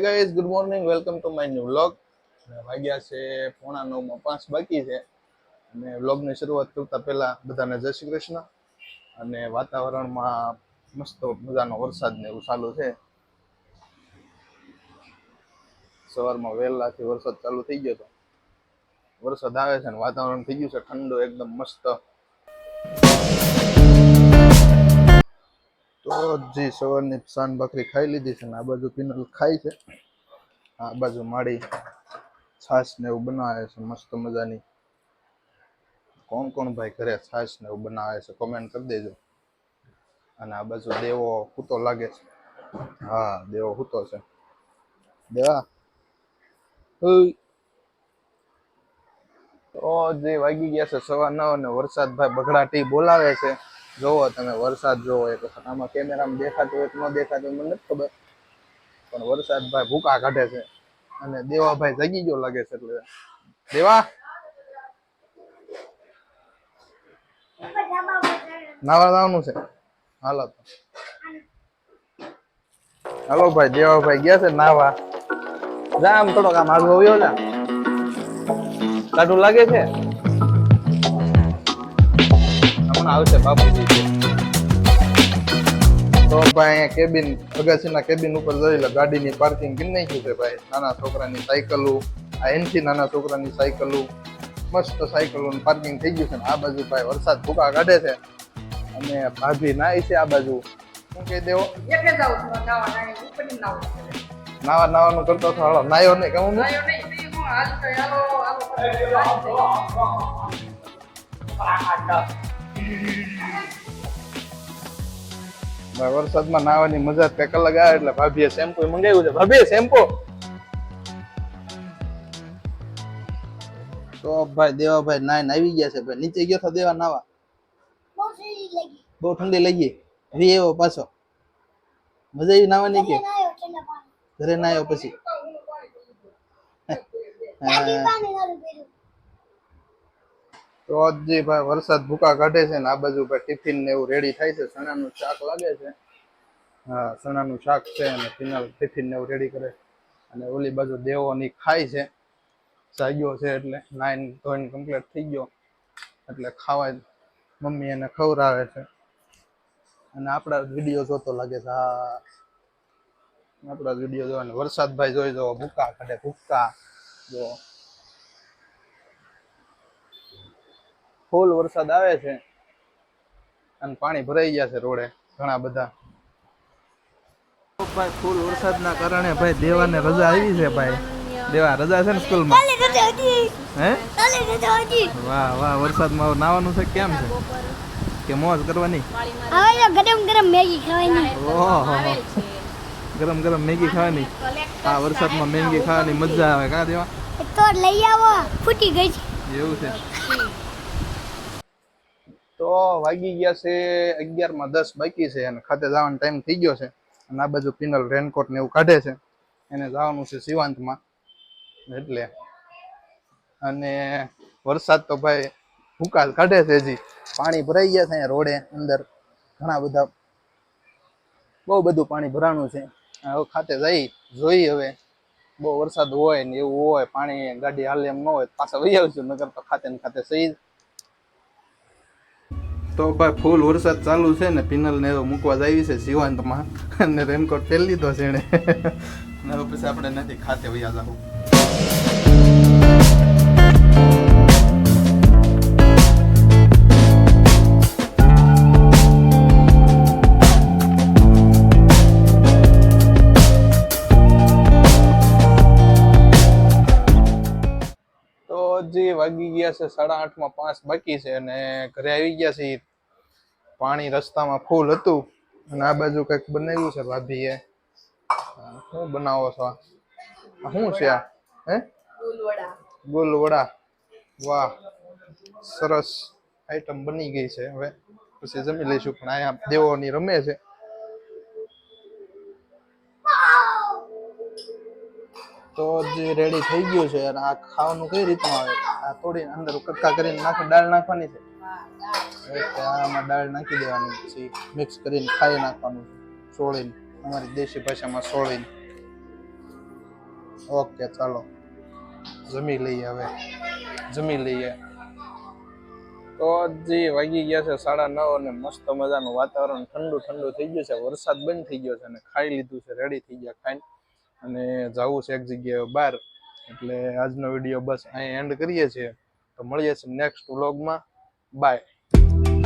Guys good morning welcome to my new vlog વાગ્યા છે પોણા નવમાં, પાંચ બાકી છે. અને વ્લોગની શરૂઆત કરતા પહેલાં બધાને જય શ્રી કૃષ્ણ. અને વાતાવરણમાં મસ્ત મજાનો વરસાદ ને એવું ચાલુ છે. સવારમાં વહેલાથી વરસાદ ચાલુ થઈ ગયો હતો. વરસાદ આવે છે ને વાતાવરણ થઈ ગયું છે, ઠંડુ એકદમ મસ્ત. જી સવારની સાન ભાખરી ખાઈ લીધી છે ને આ બાજુ પિનલ ખાય છે. આ બાજુ માળી છાશ ને એવું બનાવે છે, મસ્ત મજાની. કોણ કોણ ભાઈ ઘરે છાશ ને એવું બનાવે છે કોમેન્ટ કરી દેજો. અને આ બાજુ દેવો હૂતો લાગે છે. હા, દેવો હૂતો છે. દેવા. તો જે વાગી ગયા છે સવા નવ અને વરસાદ ભાઈ બગડાટી બોલાવે છે. જોવો તમે, વરસાદ જોવો એક વખત આમાં કેમેરામાં દેખાતું હોય કે ન દેખાતું મને નથી ખબર. પણ વરસાદ ભાઈ ભૂકા કાઢે છે અને દેવાભાઈ જગી ગયો લાગે છે એટલે. દેવા? નાવા જવાનું છે? હાલો તો. હાલો ભાઈ, દેવાભાઈ ગયા છે નાવા. જા આમ થોડોક આમ આગળ આવ્યો જા. કાઢું લાગે છે? હમણાં આવશે બાપુજી તો ભાઈ અહીંયા કેબિન અગાસીના કેબિન ઉપર જોઈ લે ગાડીની પાર્કિંગ ગીર નાખ્યું છે ભાઈ? નાના છોકરાની સાયકલો આ એનથી નાના છોકરાની સાયકલો મસ્ત સાયકલોનું પાર્કિંગ થઈ ગયું છે ને આ બાજુ ભાઈ વરસાદ ભૂકા કાઢે છે. અને ભાભી નાય છે આ બાજુ. શું કહી દેવો. નાવા નાવાનું કરતો હતો હાલો નાયો નહીં કેવું નહીં તો વરસાદમાં નાવાની મજા જ કલાક આવે એટલે ભાભીએ શેમ્પુ મંગાવ્યું છે. ભાભી શેમ્પુ તો ભાઈ દેવાભાઈ નાઈને આવી ગયા છે ભાઈ. નીચે ગયો તો દેવા નાવા. બહુ ઠંડી લાગી. વી એવો પાછો. મજા આવી નાવાની કે? ઘરે ના આવ્યો પછી. હા. તો હજી ભાઈ વરસાદ ભૂકા કાઢે છે ને આ બાજુ ભાઈ ટિફિન ને એવું રેડી થાય છે. ચણાનું શાક લાગે છે. હા ચણાનું શાક છે અને ફિનાલ ટિફિન ને એવું રેડી કરે. અને ઓલી બાજુ દેવોની ખાય છે. જાગ્યો છે એટલે નાઈન, ધોઈને કમ્પ્લીટ થઈ ગયો. એટલે ખાવા મમ્મી એને ખવડાવે છે. અને આપણા વીડિયો જોતો લાગે છે. હા. આપણા વીડિયો વરસાદ ભાઈ જોઈ જવો, ભૂકા કાઢે, ભૂકા. જો. ફૂલ વરસાદ આવે છે અને પાણી ભરાઈ ગયા છે રોડે ઘણા બધા. ભાઈ ફૂલ વરસાદના કારણે ભાઈ દેવાને રજા આવી છે ભાઈ. દેવા રજા છે ને સ્કૂલમાં? હે? વાહ વાહ વરસાદમાં નાવાનું છે કેમ છે? કે મોજ કરવાની? હવે ગરમ ગરમ મેગી ખાવાની. ઓહો. ગરમ ગરમ મેગી ખાવાની. આ વરસાદમાં મેગી ખાવાની મજા આવે કા દેવા? તો લઈ આવો. ફૂટી ગઈ છે. એવું છે. તો વાગી ગયા છે અગિયારમાં દસ બાકી છે અને ખાતે જવાનો ટાઈમ થઈ ગયો છે. અને આ બાજુ પિનલ રેનકોટ ને એવું કાઢે છે. એને જવાનું છે શિવાંતમાં એટલે અને વરસાદ તો ભાઈ ભૂકાલ કાઢે છે હજી. પાણી ભરાઈ ગયા છે રોડે અંદર. ઘણા બધા બહુ બધું પાણી ભરાણું છે. હવે ખાતે જઈ, જોઈ હવે. બહુ વરસાદ હોય ને એવું હોય, પાણી ગાડી હાલે એમ ન હોય પાછા વહી આવશું. નગર તો ખાતે ને ખાતે સહી તો ભાઈ ફૂલ વરસાદ ચાલુ છે ને, પિનલ ને એવો મૂકવા જાય છે શિવાંતમાં. અને રેનકોટ પહેરી લીધો છે હવે પછી આપણે નથી ખાતે વૈયા જવું વાગી ગયા છે સાડા આઠમાં, પાંચ બાકી છે અને ઘરે આવી ગયા છે પાણી રસ્તામાં ફૂલ હતું અને આ બાજુ કંઈક બનાવ્યું છે ભાભીએ. આ શું બનાવો છો? આ આ શું છે આ? હે? ફૂલવડા. વડા વાહ સરસ આઈટમ બની ગઈ છે હવે. પછી જમી લઈશું પણ અહીંયા દેવોની રમે છે. તો જે રેડી થઈ ગયું છે અને આ ખાવાનું કઈ રીતનું આવે? આ થોડી અંદર કટકા કરીને નાખી દાળ નાખવાની છે. આમાં દાળ નાખી દેવાની પછી મિક્સ કરીને ખાઈ નાખવાનું સોળીને. અમારી દેશી ભાષામાં સોળીને. ઓકે, ચાલો. જમી લઈએ હવે. જમી લઈએ. તો જે વાગી ગયા છે સાડા નવ અને મસ્ત મજાનું વાતાવરણ ઠંડુ ઠંડુ થઈ ગયું છે. વરસાદ બંધ થઈ ગયો છે અને ખાઈ લીધું છે રેડી થઈ ગયા ખાઈને. અને જવું છે એક જગ્યાએ બહાર. એટલે આજનો વીડિયો બસ અહીં એન્ડ કરીએ છીએ. તો મળીએ છીએ નેક્સ્ટ વ્લોગમાં બાય Thank you